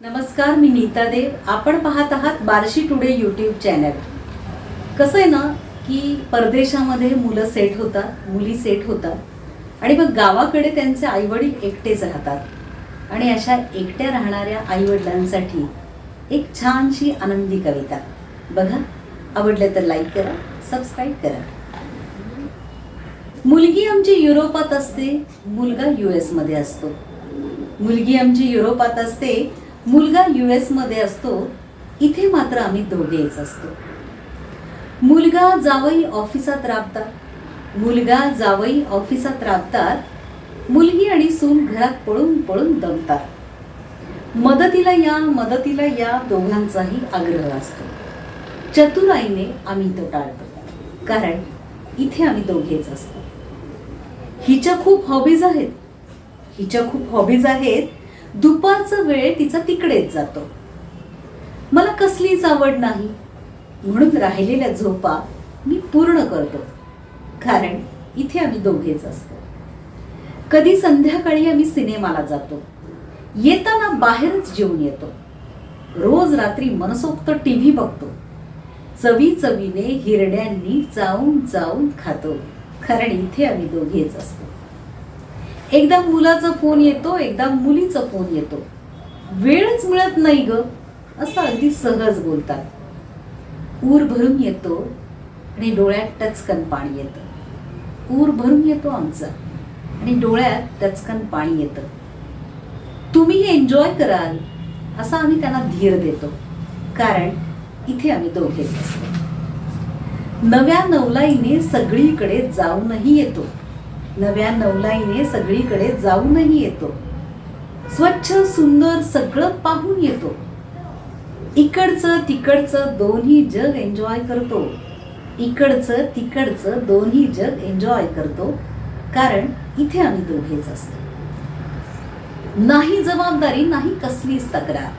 नमस्कार मी नीता देव. आपण पाहत आहात बार्शी टुडे यूट्यूब चॅनल कसं आहे ना की परदेशामध्ये मुलं सेट होतात मुली सेट होतात. आणि मग गावाकडे त्यांचे आईवडील एकटेच राहतात. आणि अशा एकट्या राहणाऱ्या आईवडिलांसाठी एक छानशी आनंदी कविता. बघा आवडलं तर लाईक करा सबस्क्राईब करा. मुलगी आमची युरोपात असते मुलगा यू मध्ये असतो. मुलगी आमची युरोपात असते मुलगा यू मध्ये असतो इथे मात्र आम्ही दोघेच असतो. मुलगा जावई ऑफिसात राबतात मुलगा जावई ऑफिसात राबतात मुलगी आणि सून घरात पळून पळून दमतात. मदतीला या मदतीला या दोघांचाही आग्रह असतो. चतुराईने आम्ही तो टाळतो कारण इथे आम्ही दोघेच असतो. हिच्या खूप हॉबीज आहेत. हिच्या खूप हॉबीज आहेत दुपारचा वेळ तिचा तिकडेच जातो. मला कसलीच आवड नाही. म्हणून राहिलेल्या झोपा मी पूर्ण करतो. कारण इथे आम्ही दोघेच असतो. कधी संध्याकाळी आम्ही सिनेमाला जातो. येताना बाहेरच जेवून येतो. रोज रात्री मनसोक्त टीव्ही बघतो. चवी चवीने हिरड्यांनी चावून चावून खातो. कारण इथे आम्ही दोघेच असतो. एकदा मुलाचा फोन येतो एकदा मुलीचा फोन येतो. वेळच मिळत नाही ग असं अगदी सहज बोलतात. ऊर भरून येतो आणि डोळ्यात टचकन पाणी येतं. ऊर भरून येतो आमचा आणि डोळ्यात टचकन पाणी येतं. तुम्ही एन्जॉय कराल असा आम्ही त्यांना धीर देतो. कारण इथे आम्ही दोघेच असतो. नव्या नवलाईने सगळीकडे जाऊनही येतो. नव्या नवलाईने सगळीकडे जाऊनही येतो. स्वच्छ सुंदर सगळं पाहून येतो. इकडचं तिकडचं दोन्ही जग एन्जॉय करतो. इकडचं तिकडचं दोन्ही जग एन्जॉय करतो. कारण इथे आम्ही दोघेच असतो. नाही जबाबदारी नाही कसलीच तक्रार.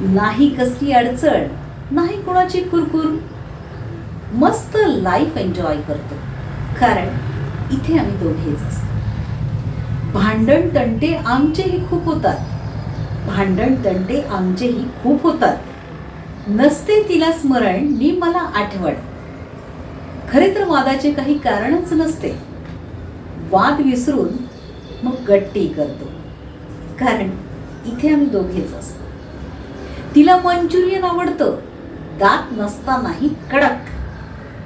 नाही कसली अडचण नाही कोणाची कुरकुर. मस्त लाईफ एन्जॉय करतो. कारण इथे आम्ही दोघेच असतो. भांडण तंटे आमचेही खूप होतात. भांडण तंटे आमचेही खूप होतात. नसते तिला स्मरण नी मला आठवण. खरे तर वादाचे काही कारणच नसते. वाद विसरून मग गट्टी करतो. कारण इथे आम्ही दोघेच असतो. तिला मंचुरियन आवडतं. दात नसतानाही कडक.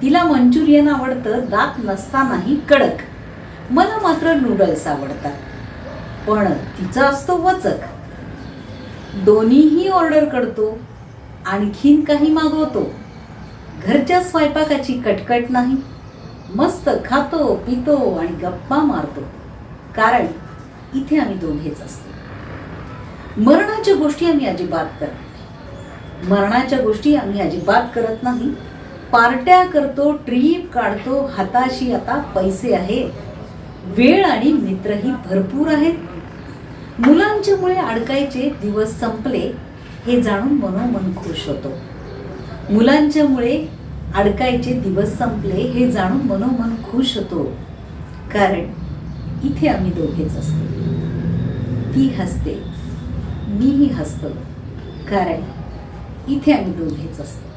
तिला मंचुरियन आवडतं दात नसतानाही कडक. मला मात्र नूडल्स आवडतात. पण तिचा असतो वचक. दोन्हीही ऑर्डर करतो आणखीन काही मागवतो. घरच्या स्वयंपाकाची कटकट नाही. मस्त खातो पितो आणि गप्पा मारतो. कारण इथे आम्ही दोघेच असतो. मरणाच्या गोष्टी आम्ही अजिबात करत मरणाच्या गोष्टी आम्ही अजिबात करत नाही. पार्ट्या करतो ट्रीप काढतो हाताशी आता पैसे आहेत वेळ आणि मित्रही भरपूर आहेत. मुलांच्यामुळे अडकायचे दिवस संपले हे जाणून मनोमन खुश होतो. मुलांच्यामुळे अडकायचे दिवस संपले हे जाणून मनोमन खुश होतो. कारण इथे आम्ही दोघेच असतो. ती हसते मीही हसतो. कारण इथे आम्ही दोघेच असतो.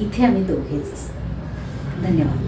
इथे आम्ही दोघेच असतो. धन्यवाद.